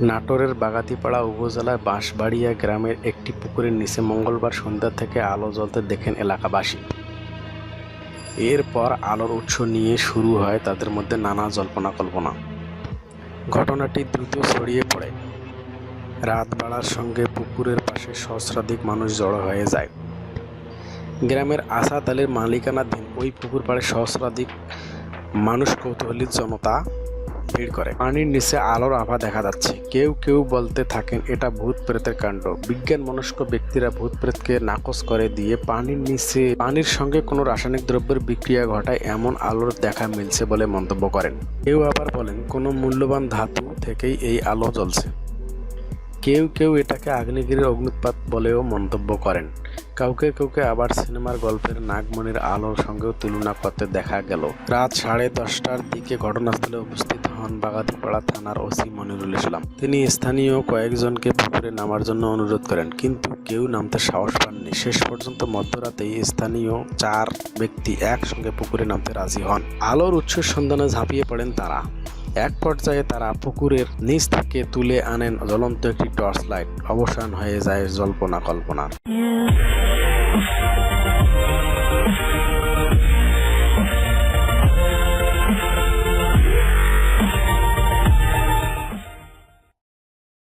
নাটোরের বাগাতিপাড়া উপজেলার বাঁশবাড়িয়া গ্রামের একটি পুকুরের নিচে মঙ্গলবার সন্ধ্যা থেকে আলো জ্বলতে দেখেন এলাকাবাসী। এরপর আলোর উৎস নিয়ে শুরু হয় তাদের মধ্যে নানা জল্পনা কল্পনা। ঘটনাটি দ্রুত ছড়িয়ে পড়ে। রাত বাড়ার সঙ্গে পুকুরের পাশে সহস্রাধিক মানুষ জড়ো হয়ে যায়। গ্রামের আসাদ আলীর মালিকানাধীন ওই পুকুর পাড়ে সহস্রাধিক মানুষ কৌতূহলী জনতা ভিড় করে। পানির নিচে আলোর আভা দেখা যাচ্ছে। কেউ কেউ বলতে থাকেন, এটা ভূত প্রেতের কাণ্ড। বিজ্ঞান মনস্ক ব্যক্তিরা ভূত প্রেতকে নাকচ করে দিয়ে পানির নিচে, পানির সঙ্গে কোনো রাসায়নিক দ্রব্যের বিক্রিয়া ঘটায় এমন আলোর দেখা মিলছে বলে মন্তব্য করেন। কেউ আবার বলেন, কোনো মূল্যবান ধাতু থেকেই এই আলো জ্বলছে। কেউ কেউ এটাকে আগ্নেয়গিরির অগ্নুৎপাত বলেও মন্তব্য করেন। কাউকে কাউকে আবার সিনেমার গল্পের নাগমণির আলোর সঙ্গেও তুলনা করতে দেখা গেল। রাত সাড়ে দশটার দিকে ঘটনাস্থলে উপস্থিত হন বাগাতিপাড়া থানার ওসি মনিরুল ইসলাম। তিনি স্থানীয় কয়েকজনকে পুকুরে নামার জন্য অনুরোধ করেন, কিন্তু কেউ নামতে সাহস পাননি। শেষ পর্যন্ত মধ্যরাতেই স্থানীয় চার ব্যক্তি একসঙ্গে পুকুরে নামতে রাজি হন। আলোর উৎসের সন্ধানে ঝাঁপিয়ে পড়েন তারা। এক পর্যায়ে তারা পুকুরের নিচ থেকে তুলে আনেন জ্বলন্ত একটি টর্চ লাইট। অবসান হয়ে যায় জল্পনা কল্পনার